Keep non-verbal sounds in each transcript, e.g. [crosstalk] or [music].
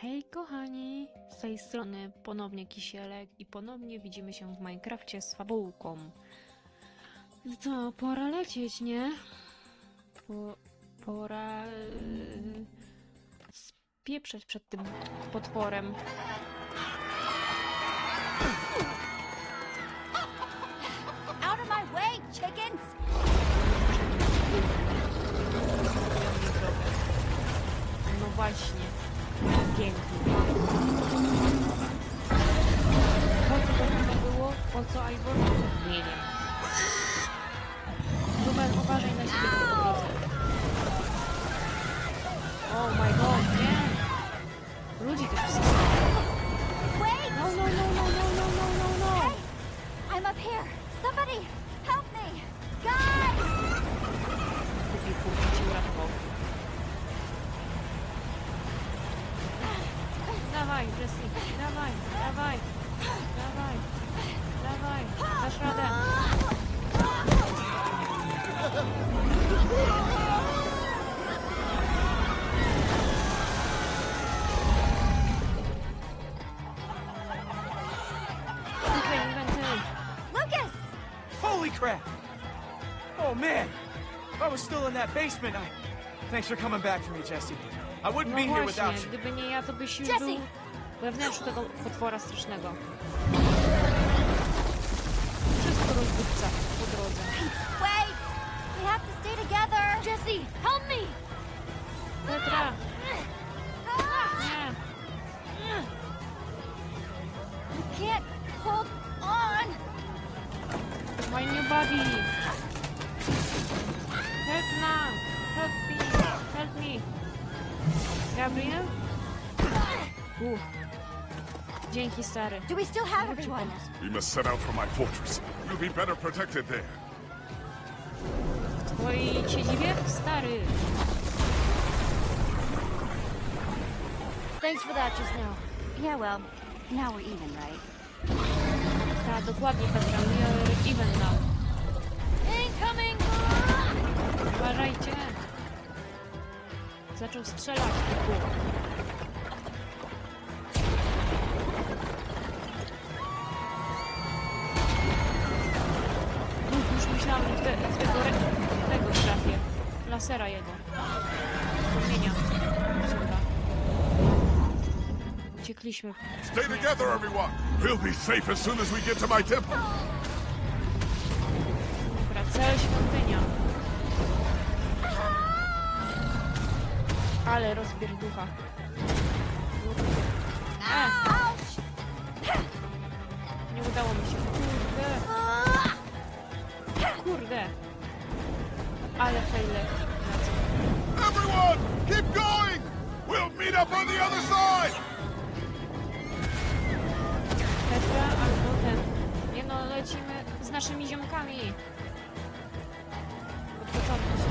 Hej kochani, z tej strony ponownie Kisielek i ponownie widzimy się w Minecrafcie z fabułką. To pora lecieć, nie? Po, pora yy, spieprzeć przed tym potworem. Out of my way, chickens! No właśnie. Po co to chyba było? Po co Ivor? Nie wiem. Numer, uważaj na siebie. Oh my god, nie! Ludzi też. Wait! No, no, no, no, no, no, no, no, no! Hey! I'm up here! Somebody! Help me! Guys! Kupił kurczę uratował. Dawaj, Jessie, dawaj, dawaj, dawaj, dawaj, dasz radę. Tutaj, inwenty. Lucas! Holy crap! Oh man! If I was still in that basement, I. Thanks for coming back for me, Jesse. I wouldn't No be here właśnie, without you. gdyby nie ja, to byś już Jessie! był we wnętrzu tego potwora strasznego. Wszystko rozdupca po drodze. Wait! We have to stay together! Jesse, help me! Petra! Ah! Nie! You can't hold on! My new body! Help now! Help me! Help me! Gabriel? Uff. Dzięki, stary. Do we still have everyone? We must set out for my fortress. You'll be better protected there. W twojej siedzibie? Stary! Thanks for that just now. Yeah, well, now we're even, right? Tak, dokładnie, Petra. We are even now. Incoming! Uważajcie! Zaczął strzelać, typu. Uch, Już myślałam, że te, tego, tego trafię. Lasera jego. Super. Uciekliśmy. Stay together, everyone. We'll be safe as soon as we get to my temple. Dobra, cel świątynia. Ale rozbierducha. E, nie udało mi się. Kurde, kurde. Ale fejle. Everyone, keep going. We'll meet up on the other side. Petra albo ten. Nie no, lecimy z naszymi ziomkami. Od początku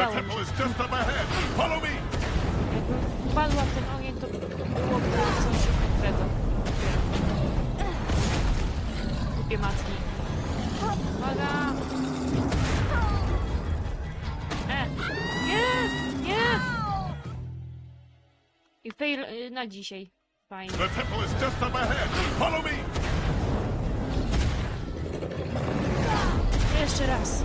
The Udało mi temple się. is just up ahead. Follow me. Jakbym wpadła w ten ogień, to byłoby coś dobrego. Głupie matki. Uwaga! E! Nie! Nie! I fail y, na dzisiaj. Fajnie. The temple is just up ahead. Follow me. Jeszcze raz.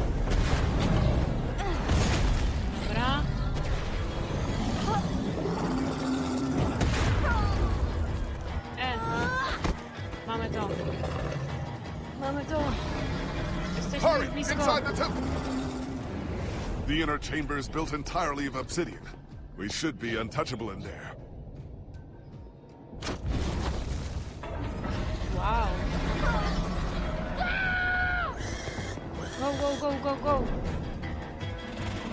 Mamy to. Jesteśmy Hurry, inside the temple. The inner chamber is built entirely of obsidian. We should be untouchable in there. Wow. Go, go, go, go, go.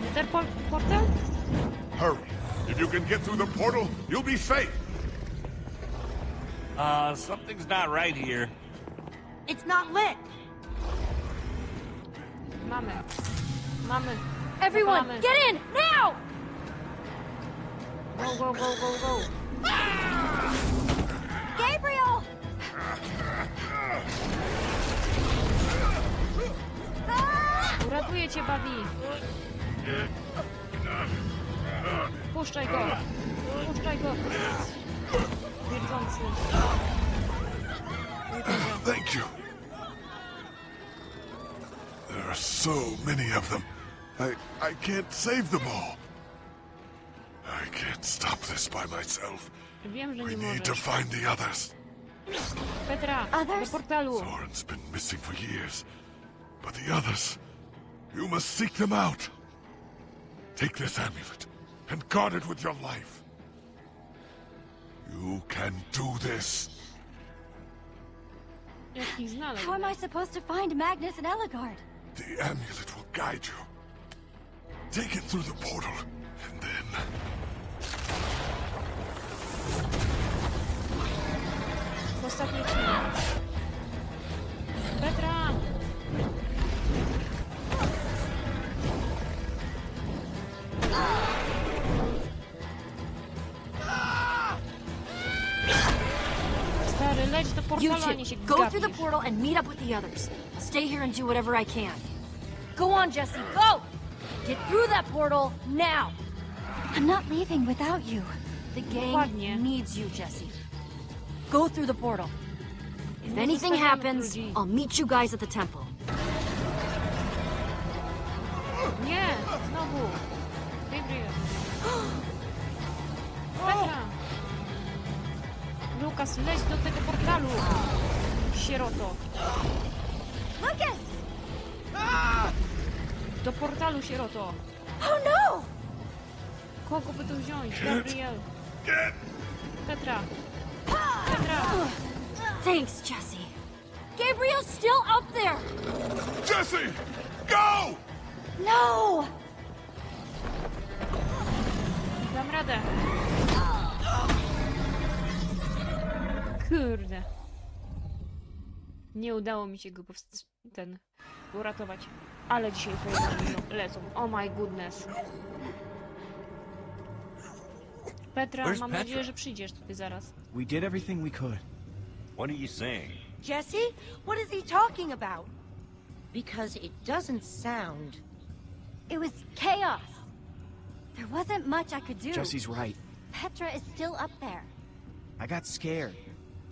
Nether por portal? Hurry. If you can get through the portal, you'll be safe. Uh, something's not right here. It's not lit! Mamy. Mamy. Everyone, Mamy. get in! Now! Go, go, go, go, go. Gabriel! Ah! Ratuję cię, Buddy! Puszczaj go! Puszczaj go! Wiedzący. Thank you. There are so many of them. I I can't save them all. I can't stop this by myself. Wiem, że We nie need to find the others. Petra, do Others? portalu! Soren's been missing for years. But the others, you must seek them out. Take this amulet and guard it with your life. You can do this. Jak ich znaleźć? How am I supposed to find Magnus and Eligard? The amulet will guide you. Take it through the portal, and then W ostatniej Stary, leć You two, nie go through the portal and meet up with the others. I'll stay here and do whatever I can. Go on, Jesse, go! Get through that portal now! I'm not leaving without you. The gang needs you, Jesse. Go through the portal. If anything happens. I'll meet you guys at the temple. Nie, znowu. Lukas, leć do tego portalu. Sieroto. Lucas! Do portalu, sieroto. Oh no! Kogo by tu wziąć? Gabriel. Petra. Petra. Thanks, Jesse. Gabriel's still up there! Jesse, go! No! Dam radę. Kurde. Nie udało mi się go ten uratować. Ale dzisiaj fajerwerki lecą. Oh my goodness. Petra, Where's mam Petra? nadzieję, że przyjdziesz tutaj zaraz. We did everything we could. What are you saying? Jesse, what is he talking about? Because it doesn't sound. It was chaos. There wasn't much I could do. Jesse's right. Petra is still up there. I got scared.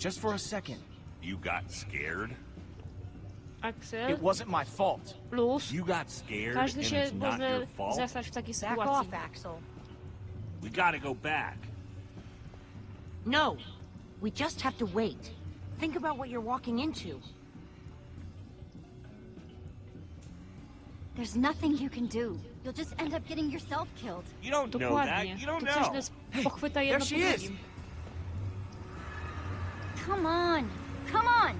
Just for a second. You got scared? Axel, It wasn't my fault. plus. You got scared Każdy and się it's not może your fault? zastać w takiej Back sytuacji. off, Axel. We gotta go back. No, we just have to wait. Think about what you're walking into. There's nothing you can do. You'll just end up getting yourself killed. You don't know that. You don't To coś know. nas pochwyta there she po is. drugim. Come on! Come on!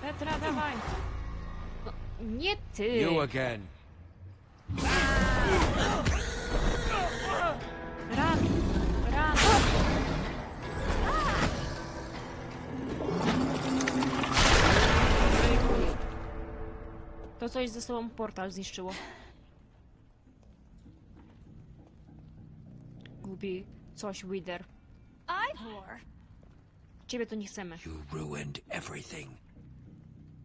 Petra, dawaj. No, nie ty. You again. Ran, ran. Ojejku. To coś ze sobą portal zniszczyło. Głupi coś, Wither. Ivor! Ciebie to nie chcemy. You ruined everything.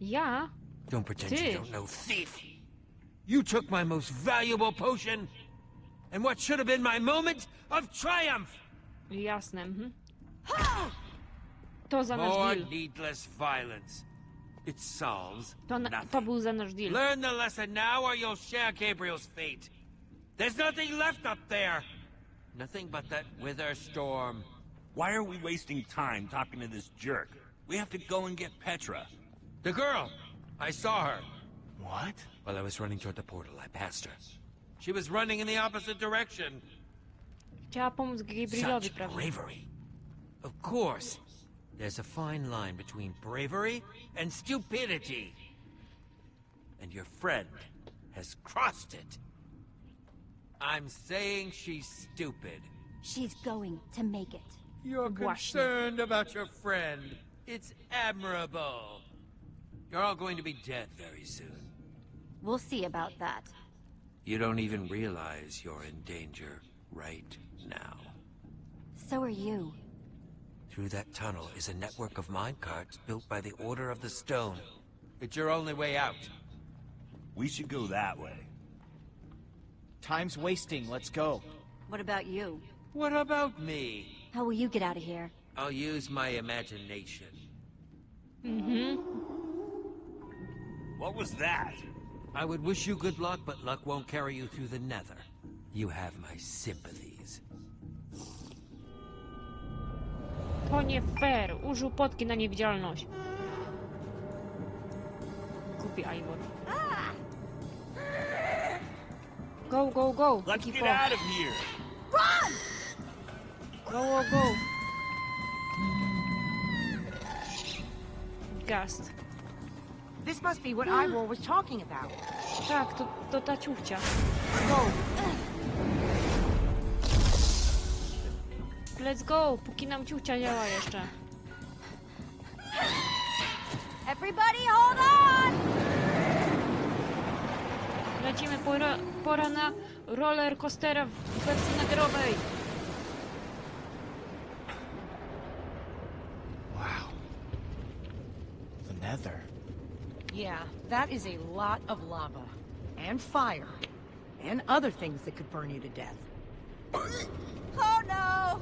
Ja? Don't pretend Ty. you don't know, thief. You took my most valuable potion, and what should have been my moment of triumph. Jasne, mhm. To za nasz More deal. needless violence. It solves To, na, to był za nasz deal. Learn the lesson now, or you'll share Gabriel's fate. There's nothing left up there. Nothing but that wither storm. Why are we wasting time talking to this jerk? We have to go and get Petra. The girl. I saw her. What? While I was running toward the portal, I passed her. She was running in the opposite direction. Chciała pomóc Gabrielowi, Such bravery. Of course. There's a fine line between bravery and stupidity. And your friend has crossed it. I'm saying she's stupid. She's going to make it. You're Właśnie. concerned about your friend. It's admirable. You're all going to be dead very soon. We'll see about that. You don't even realize you're in danger right now. So are you. Through that tunnel is a network of minecarts built by the Order of the Stone. It's your only way out. We should go that way. Time's wasting. Let's go. What about you? What about me? How will you get out of here? I'll use my imagination. Mhm. What was that? I would wish you good luck, but luck won't carry you through the nether. You have my sympathies. To nie fair. Użył potki na niewidzialność. Kupi Ivor. Go, go, go. Let's Taki get out of here. Go, go, go. Gast. This must be what Ivor was talking about. Tak, to, to ta ciuchcia. Go. Let's go, póki nam ciuchcia działa jeszcze. Everybody hold on! Lecimy, pora, pora na roller coastera w wersji nagrowej. That is a lot of lava. And fire. And other things that could burn you to death. Oh no!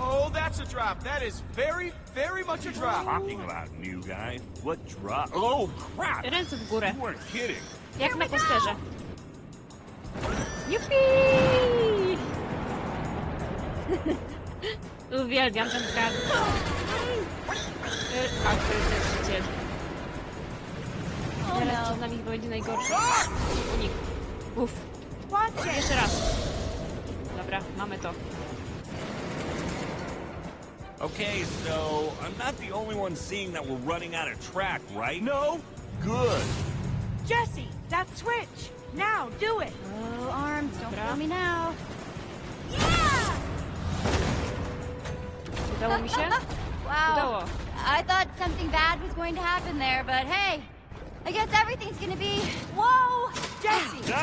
Oh, that's a drop. That is very, very much a drop. Talking about new guy. What drop? Oh crap! Ręce w górę, You weren't kidding. jak na kosterze. Jupi! [laughs] Uwielbiam ten kart. [laughs] A, krytyczyciel. Oh Teraz przed nami chyba będzie najgorszy. Unik. Uff. Jeszcze raz. Dobra, mamy to. Okay, so I'm not the only one seeing that we're running out of track, right? No. Good. Jesse, that switch! Now, do it! Oh, arms, don't kill me now. Yeah! Udało mi się? [laughs] wow. Udało. I thought something bad was going to happen there, but hey, I guess everything's gonna be. Whoa! Jesse! No!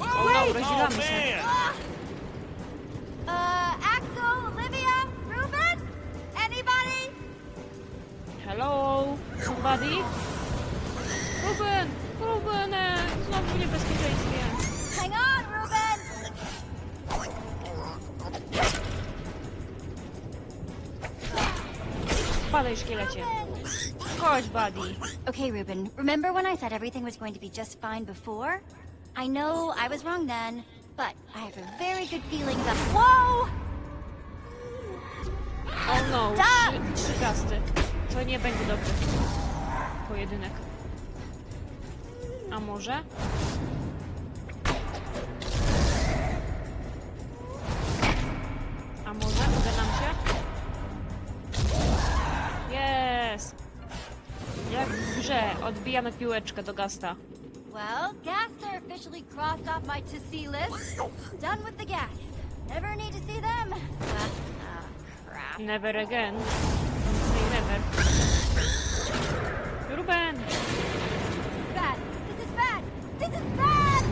O no, rozdzielamy się. man! Uh, Axel, Olivia, Ruben? Anybody? Hello, somebody? Ruben! Ruben! Znowu w niebezpieczeństwie. Hang on, Ruben! Padaj, szkielecie. Chodź, buddy. Okay, Ruben, remember when I said everything was going to be just fine before? I know I was wrong then, but I have a very good feeling that. Whoa! Oh no, gasty. To nie będzie dobry pojedynek. A może? Odbijamy piłeczkę do gasta. Well, gas are officially crossed off my to see list. Done with the gas. Never need to see them. Well, oh, crap. Never again. Don't say never. Ruben! Bad. This is bad. This is bad!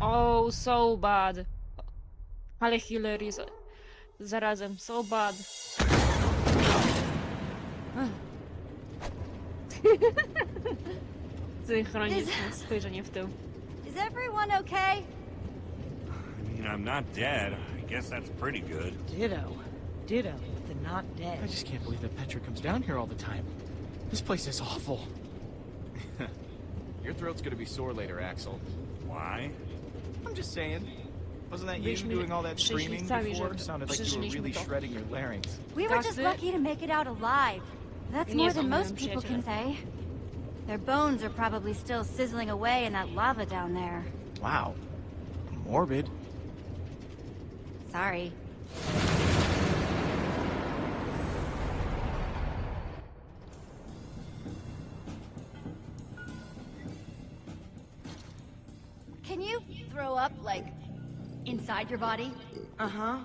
Oh, so bad. Ale Hillary zarazem so bad. [laughs] Synchroniczne spojrzenie w tył. Is everyone okay? I mean, I'm not dead. I guess that's pretty good. Ditto. Ditto with the not dead. I just can't believe that Petra comes down here all the time. This place is awful. [laughs] Your throat's gonna be sore later, Axel. Why? I'm just saying. Wasn't that you doing all that screaming szczęśliwcami, że before? Sounded like you were really shredding your larynx. We were just lucky to make it out alive. That's more than most people can say. Their bones are probably still sizzling away in that lava down there. Wow. Morbid. Sorry. Can you throw up, like, inside your body? Uh-huh.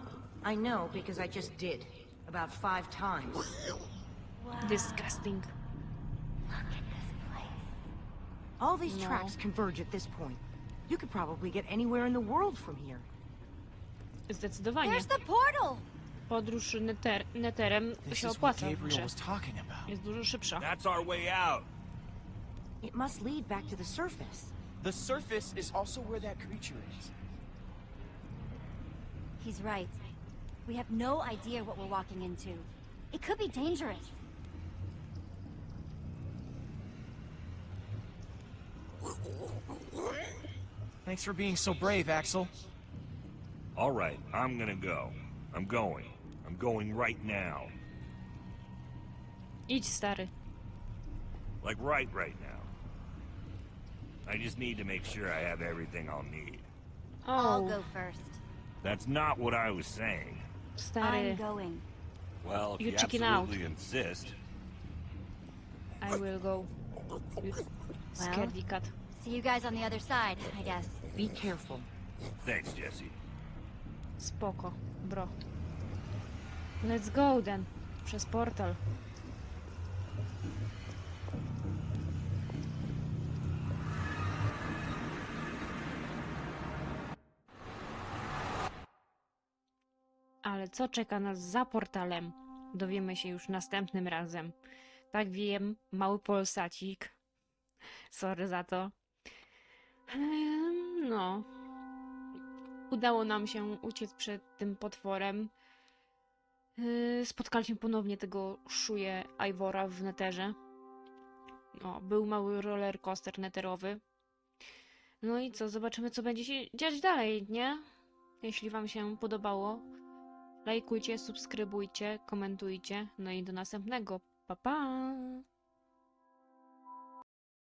I know, because I just did. About five times. [laughs] Disgusting. Look at this place. All these No. tracks converge at this point. You could probably get anywhere in the world from here. Zdecydowanie. There's the portal! Podróż neter neterem This się is what opłaca Gabriel was talking about. Jest dużo szybsza. That's our way out. It must lead back to the surface. The surface is also where that creature is. He's right. We have no idea what we're walking into. It could be dangerous. Thanks for being so brave, Axel. All right, I'm gonna go. I'm going. I'm going right now. Idź, started. Like right right now. I just need to make sure I have everything I'll need. Oh. I'll go first. That's not what I was saying. stary. I'm going. Well, if You you, chicken out. absolutely insist. I will go. Scaredy cat. See you guys on the other side, I guess. Be careful. Thanks, Jesse. Spoko, bro. Let's go then. Przez portal. Ale co czeka nas za portalem? Dowiemy się już następnym razem. Tak wiem, mały polsacik. Sorry za to. No, udało nam się uciec przed tym potworem. Yy, Spotkaliśmy ponownie tego szuje Ivora w neterze. O, był mały roller coaster neterowy. No i co, zobaczymy co będzie się dziać dalej, nie? Jeśli wam się podobało, lajkujcie, subskrybujcie, komentujcie. No i do następnego. Pa!